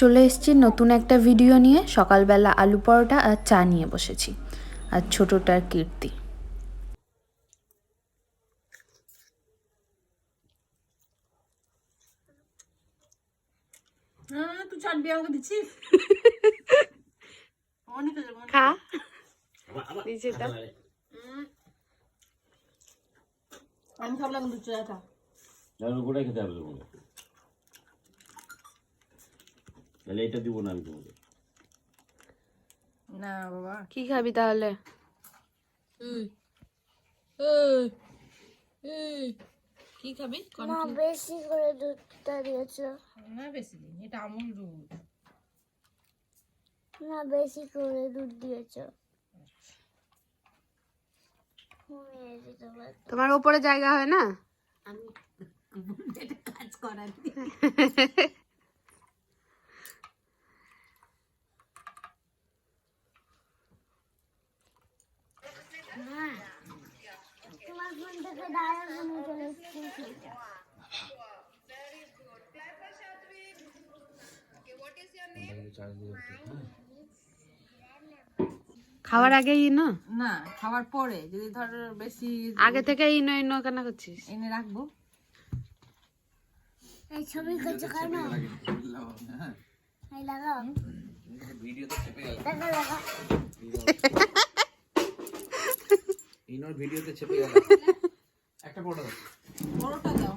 চলে এসেছি নতুন একটা ভিডিও নিয়ে। সকালবেলা আলু পরোটা আর চা নিয়ে বসেছি। আর ছোটোটার কীর্তি। হ্যাঁ। খা। আমি খাবলাম গোটাই খেতে হবে তোমাকে তাহলে এটা দিব না আমি তোমাকে। না বাবা কি খাবি তাহলে? কি খাবি? মা বেশি করে দুধটা দিয়েছ। না বেশি দিন এটা আমুল দুধ। না বেশি করে দুধ দিয়েছ। তোমার ওপরে জায়গা হয় না? আমি কাজ করার। তোমার ফোন থেকে ডায়ল ফোনে চলে এসেছে খাওয়ার আগে ইনো না? খাওয়ার পরে যদি ধর বেশি আগে থেকে ইনো ইনো কেন করছিস? এনে রাখব। এই ছবি করছ কেন? এই লাগাও। লাগা লাগা ইনোর ভিডিওতে চেপে গেল। একটা দাও। বড়টা দাও।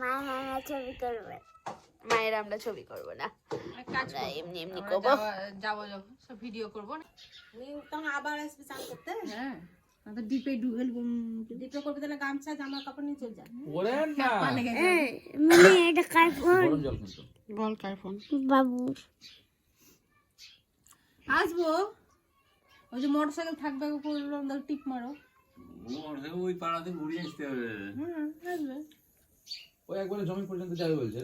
মা ছবি করবে মায়ের আমরা ছবি করব না। আমরা। এমনি এমনি করব। যাব সব ভিডিও করব। না তখন আবার আসবে চান করতে? হ্যাঁ তো ডিপে ডুবেল ডিপে করবে তাহলে গামছা জামা কাপড় নিয়ে চলে যায় ওরে না। মানে এটা কার ফোন? গরম জল কিন্তু। বল কার ফোন? বাবু আসব। ওই যে মোটর সাইকেল থাকবে টিপ মারো। ওই পাড়াতে ঘুরিয়ে আসতে হবে। হুম আসবে। ওই একবারে জমি পর্যন্ত যাবে বলছে।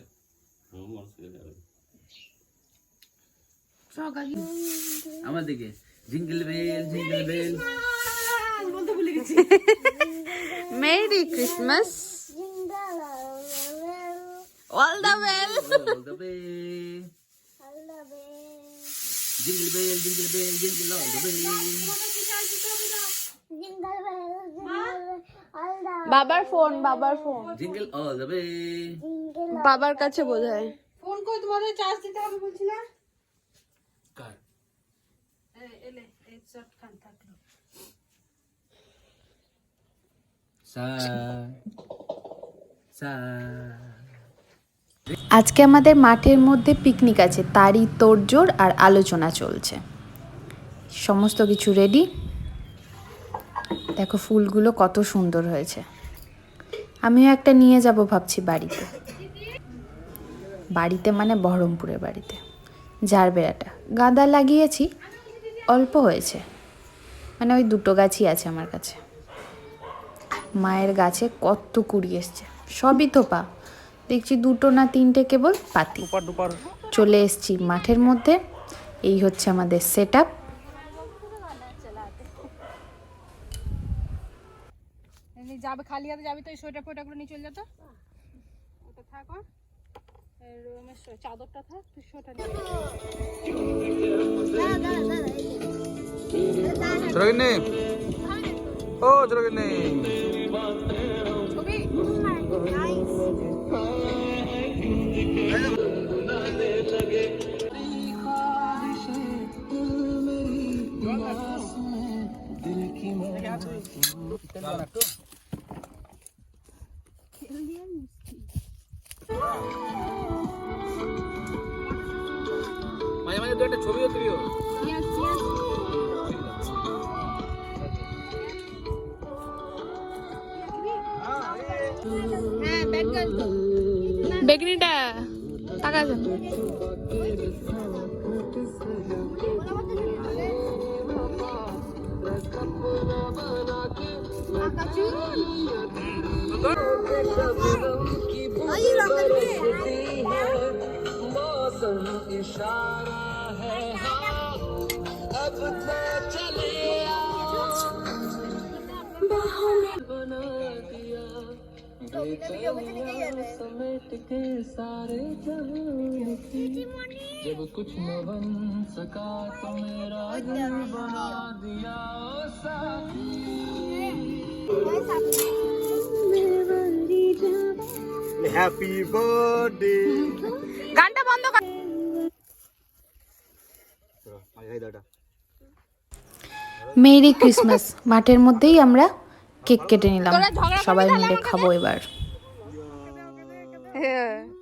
আমার দিকে জিঙ্গল বেল জিঙ্গল বেল বলতে ভুলে গেছি merry Christmas jingle all the way jingle bell Allah jingle bell jingle bell jingle all the bell jingle আল্লাহ বাবার ফোন বাবার phone jingle all the way jingle বাবার কাছে বোঝায় ফোন করে তোমাদের চার্জ দিতে হবে বলছি না কার? এলে এই শর্ট খান থাকল। সা সা আজকে আমাদের মাঠের মধ্যে পিকনিক আছে তারই তোড়জোড় আর আলোচনা চলছে। সমস্ত কিছু রেডি দেখো ফুলগুলো কত সুন্দর হয়েছে। আমিও একটা নিয়ে যাব ভাবছি বাড়িতে। বাড়িতে মানে বহরমপুরের বাড়িতে। ঝাড় বেড়াটা। গাঁদা লাগিয়েছি অল্প হয়েছে। মানে ওই দুটো গাছই আছে আমার কাছে। মায়ের গাছে কত কুড়ি এসছে। সবই থোপা। দেখছি দুটো না তিনটে কেবল পাতি। চলে এসছি মাঠের মধ্যে। এই হচ্ছে আমাদের সেট আপ এমনি যাবে খালি হাতে যাবি তো এই সোয়েটার ফোয়েটারগুলো নিয়ে চলে যেত থাকো রুমের চাদরটা থাক তুই সোয়েটার নিয়ে চলো কিনে ও চলো কিনে ছবি মাঝে মাঝে দু একটা ছবিও তুলিও বেগনিটা টাকা আছে ওই রঙের হ্যাপি বার্থডে গানটা বন্ধ কর মেরি ক্রিসমাস। মাঠের মধ্যেই আমরা কেক কেটে নিলাম। সবাই মিলে খাব এবার।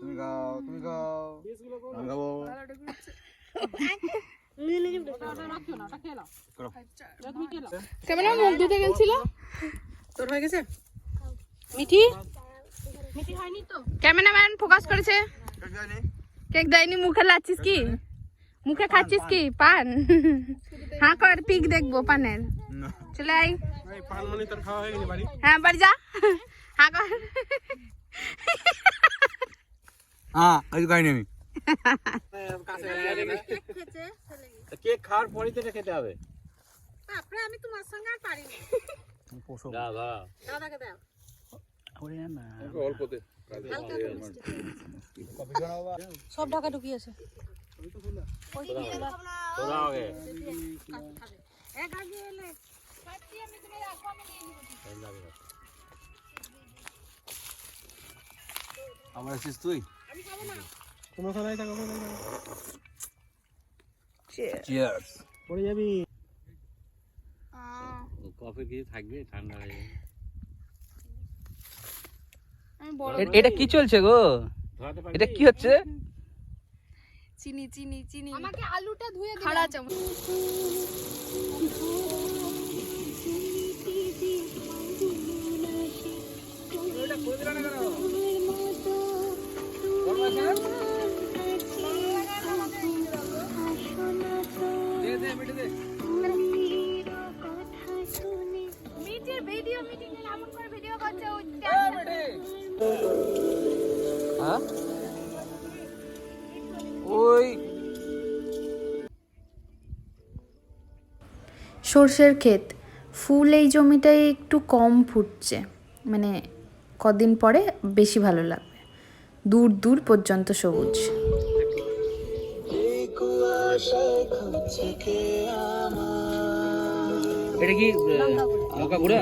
তুমি গাও তুমি গাও আমি গাবো ক্যামেরা মুখ ধুতে গেছিল? তোর হয়ে গেছে? মিঠি? মিঠি হয়নি তো ক্যামেরাম্যান ফোকাস করেছে। কেক দেয়নি মুখে লাচ্ছিস কি? মুখে খাচ্ছিস কি? পান। হ্যাঁ কর পিক দেখব পানের। চলে আই হ্যাঁ বাড়ি। যা। হ্যাঁ কর। হ্যাঁ আমি। কেক খাওয়ার পরেই তো খেতে হবে। তারপরে আমি তোমার সঙ্গে আর পারিনি যা যা। দাদাকে দাও। সব ঢাকা ঢুকি আছে তোরা আগে এক আগে এলে আমার আসিস তুই কফি কিছু থাকবে ঠান্ডা হয়ে যাবে। এটা কি চলছে গো? এটা কি হচ্ছে? চিনি চিনি চিনি। আমাকে আলুটা ধুয়ে খাড়া চামচ। হ্যাঁ? ওই। সর্ষের ক্ষেত। ফুল এই জমিটায় একটু কম ফুটছে। মানে কদিন পরে বেশি ভালো লাগবে। দূর দূর পর্যন্ত সবুজ। এটা কি লঙ্কা গুঁড়া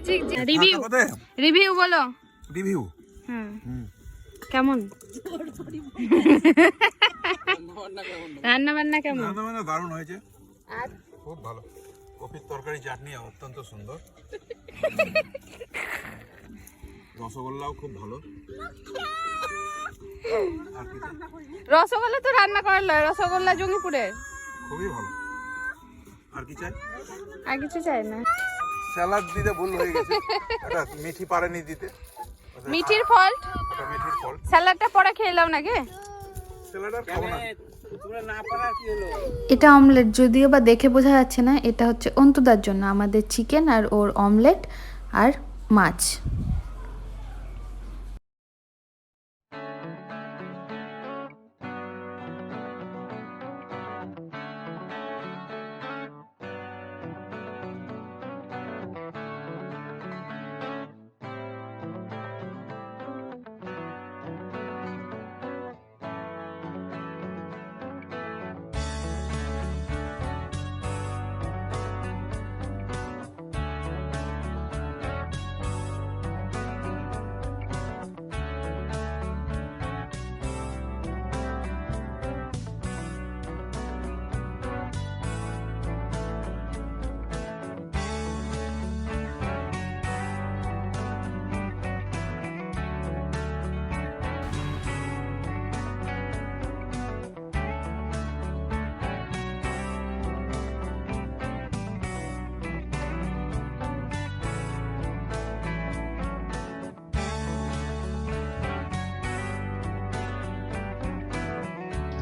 রিভিউ রিভিউ বলো। রিভিউ হুম। কেমন? রান্না বান্না কেমন? রান্না বান্না দারুণ হয়েছে। খুব ভালো। কপির তরকারি চাটনি অত্যন্ত সুন্দর। রসগোল্লাও খুব ভালো। রসগোল্লা তো রান্না করার লয় রসগোল্লা জঙ্গিপুরের। খুবই ভালো। আর কি চাই? আর কিছু চাই না। স্যালাড দিতে ভুল হয়ে গেছে। এটা মিঠি পারেনি দিতে। মিঠির ফল্ট এটা মিঠির ফল্ট স্যালাডটা পরে খেয়ে নাও নাকি? স্যালাড আর খাব না। এটা অমলেট যদিও বা দেখে বোঝা যাচ্ছে না এটা হচ্ছে অন্তদার জন্য। আমাদের চিকেন আর ওর অমলেট আর মাছ।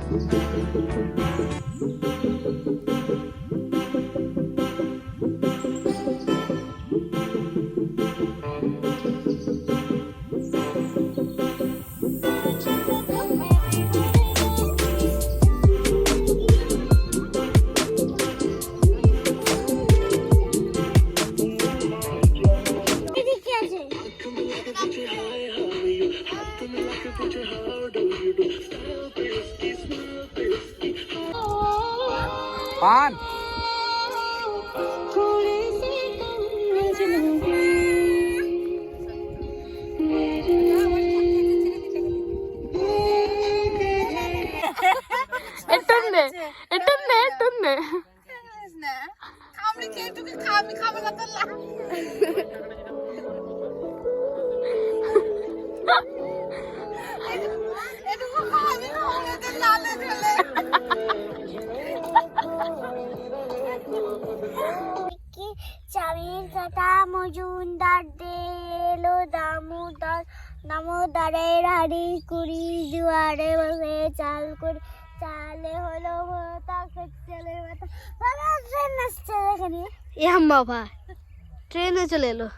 Thank you. পান মজুমদার দে এলো দামোদর দামোদরের হাড়ি কুড়ি দুয়ারে বসে চাল করি চালে হলো বাবা ট্রেন আসছে এখানে। এম বাবা ট্রেনে চলে এলো।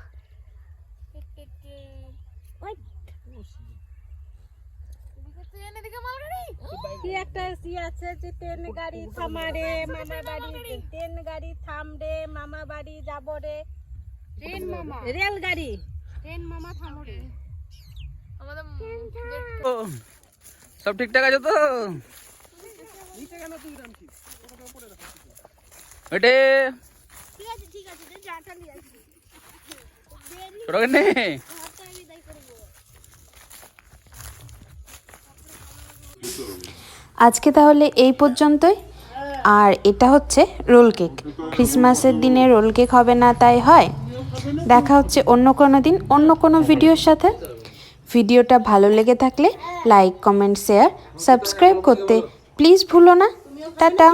কি একটা এসি আছে যে ট্রেন গাড়ি থামারে মামা বাড়ি ট্রেন গাড়ি থামরে মামা বাড়ি যাব রে। ট্রেন মামা। রেল ট্রেন মামা থামো রে। সব ঠিকঠাক আছে তো? ওটে আজকে তাহলে এই পর্যন্তই। আর এটা হচ্ছে রোল কেক। ক্রিসমাসের দিনে রোল কেক হবে না তাই হয়? দেখা হচ্ছে অন্য কোনো দিন, অন্য কোনো ভিডিওর সাথে। ভিডিওটা ভালো লেগে থাকলে লাইক, কমেন্ট, শেয়ার, সাবস্ক্রাইব করতে প্লিজ ভুলো না। টাটা।